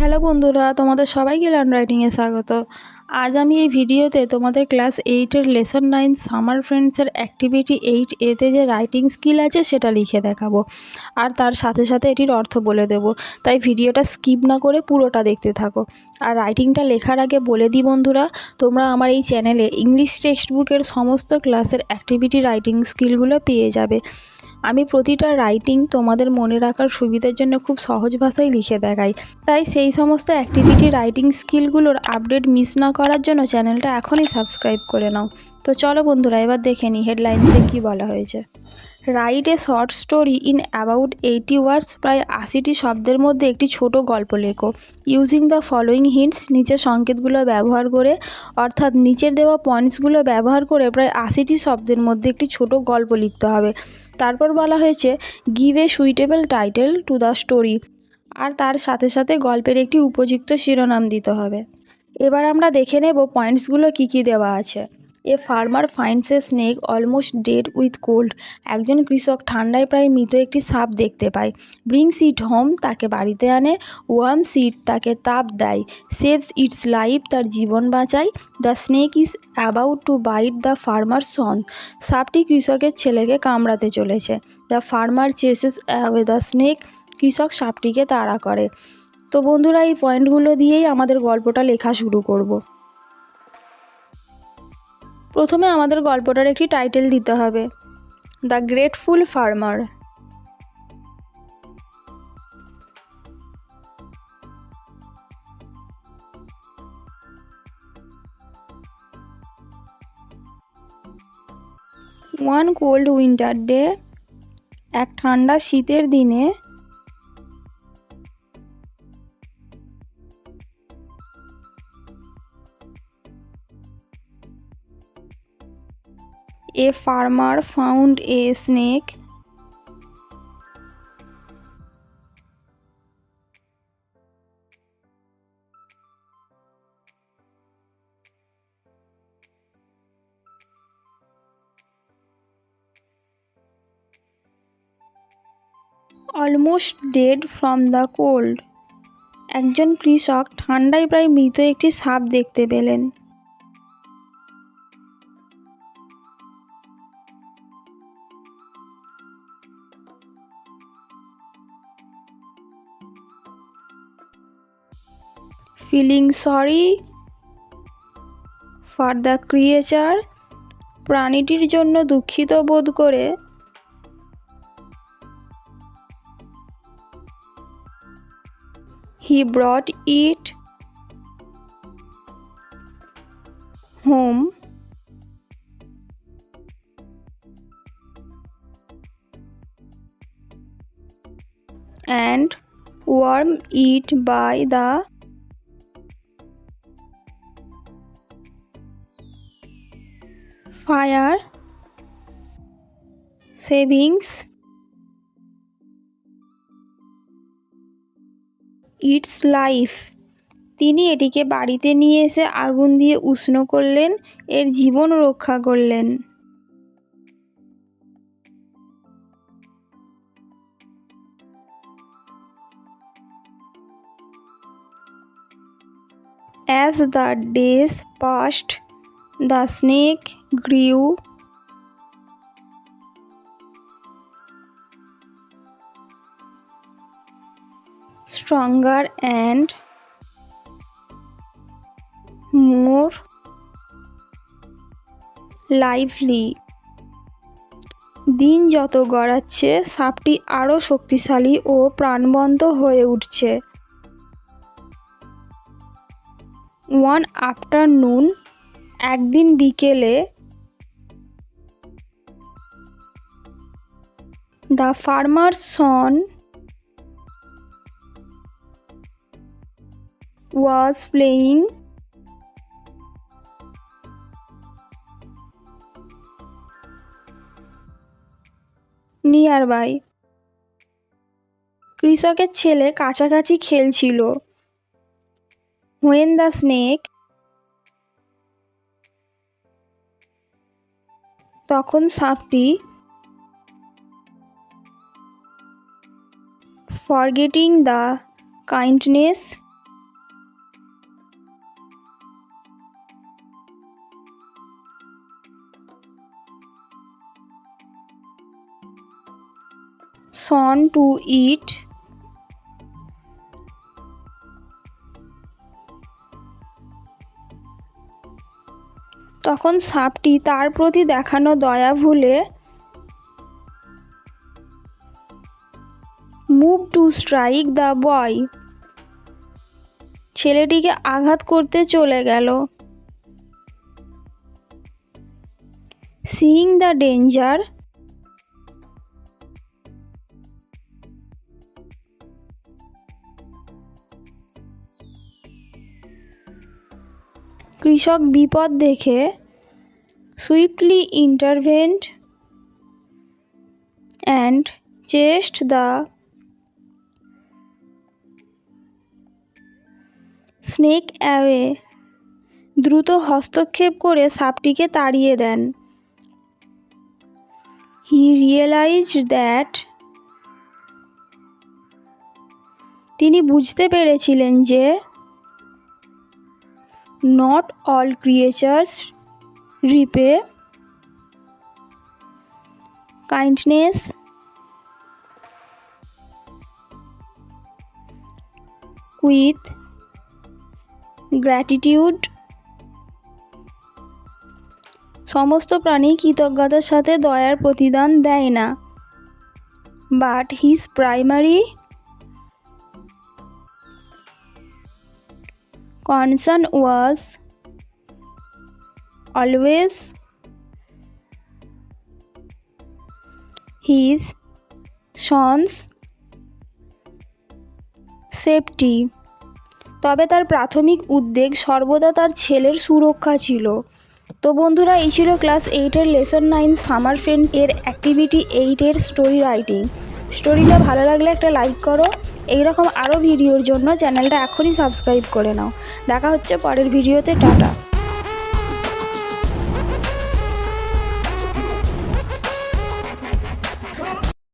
Hello বন্ধুরা, তোমাদের সবাইকে লার্ন রাইটিংয়ে স্বাগত। আজ আমি এই ভিডিওতে তোমাদের ক্লাস এইটের লেসন নাইন সামার ফ্রেন্ডসের অ্যাক্টিভিটি এইট এতে যে রাইটিং স্কিল আছে সেটা লিখে দেখাবো। আর তার সাথে সাথে এটির অর্থ বলে দেব। তাই ভিডিওটা স্কিপ না করে পুরোটা দেখতে থাকো। আর রাইটিংটা লেখার আগে বলে দিই বন্ধুরা, তোমরা আমার এই চ্যানেলে ইংলিশ টেক্সট বুকের সমস্ত ক্লাসের অ্যাক্টিভিটি রাইটিং স্কিলগুলো পেয়ে যাবে। আমি প্রতিটা রাইটিং তোমাদের মনে রাখার সুবিধার জন্য খুব সহজ ভাষায় লিখে দেখাই। তাই সেই সমস্ত অ্যাক্টিভিটি রাইটিং স্কিলগুলোর আপডেট মিস না করার জন্য চ্যানেলটা এখনই সাবস্ক্রাইব করে নাও। তো চলো বন্ধুরা, এবার দেখে নিই হেডলাইন্সে কী বলা হয়েছে। Write a short story in about eighty words প্রায় আশিটি শব্দের মধ্যে একটি ছোট গল্প লেখো। ইউজিং দ্য ফলোয়িং হিন্টস নিচের সংকেতগুলো ব্যবহার করে, অর্থাৎ নিচের দেওয়া পয়েন্টসগুলো ব্যবহার করে প্রায় আশিটি শব্দের মধ্যে একটি ছোট গল্প লিখতে হবে। তারপর বলা হয়েছে give a suitable title to the story আর তার সাথে সাথে গল্পের একটি উপযুক্ত শিরোনাম দিতে হবে। এবার আমরা দেখে নেব পয়েন্টসগুলো কী কী দেওয়া আছে। A farmer finds a snake almost dead with cold. একজন কৃষক ঠান্ডায় প্রায় মৃত একটি সাপ দেখতে পায়। ব্রিংস ইট হোম তাকে বাড়িতে আনে, ওয়ার্ম সিট তাকে তাপ দেয়, সেভস ইটস লাইফ তার জীবন বাঁচায়, the snake is about to bite the farmer son. সাপটি কৃষকের ছেলেকে কামড়াতে চলেছে। The farmer chases away the snake, কৃষক সাপটিকে তাড়া করে। তো বন্ধুরা, এই পয়েন্টগুলো দিয়েই আমাদের গল্পটা লেখা শুরু করব। প্রথমে আমাদের গল্পটার একটি টাইটেল দিতে হবে the grateful farmer one cold winter day এক ঠান্ডা শীতের দিনে a farmer found a snake almost dead from the cold একজন কৃষক ঠান্ডায় প্রায় মৃত একটি সাপ দেখতে পেলেন। Feeling sorry for the creature প্রাণীটির জন্য দুঃখিত বোধ করে he brought it home and warm it by the fire savings its life. তিনি এটিকে বাড়িতে নিয়ে এসে আগুন দিয়ে উষ্ণ করলেন এর জীবন রক্ষা করলেন। As the days passed, the snake grew stronger and more lively. দিন যত গড়াচ্ছে, সাপটি আরও শক্তিশালী ও প্রাণবন্ত হয়ে উঠছে ওয়ান আফটারনুন একদিন বিকেলে the farmer son was playing near by কৃষকের ছেলে কাছাকাছি খেলছিল। হোয়েন দ্য স্নেক তখন সাপটি forgetting the kindness shown to it তখন সাপটি তার প্রতি দেখানো দয়া ভুলে move to strike the boy ছেলেটিকে আঘাত করতে চলে গেল। সিইং দ্য ডেঞ্জার কৃষক বিপদ দেখে swiftly intervened and chased the snake away দ্রুত হস্তক্ষেপ করে সাপটিকে তাড়িয়ে দেন। হি রিয়েলাইজ দ্যাট তিনি বুঝতে পেরেছিলেন যে not all creatures repay kindness with gratitude সমস্ত প্রাণী কৃতজ্ঞতার সাথে দয়ার প্রতিদান দেয় না but his primary concern was always his son's safety তবে তার প্রাথমিক উদ্বেগ সর্বদা তার ছেলের সুরক্ষা ছিল। তো বন্ধুরা, এই ছিল ক্লাস এইটের লেসন নাইন সামার ফ্রেন্ড এর অ্যাক্টিভিটি এইটের স্টোরি রাইটিং স্টোরিটা ভালো লাগলে একটা লাইক করো। এইরকম আরও ভিডিওর জন্য চ্যানেলটা এখনই সাবস্ক্রাইব করে নাও। দেখা হচ্ছে পরের ভিডিওতে টাটা।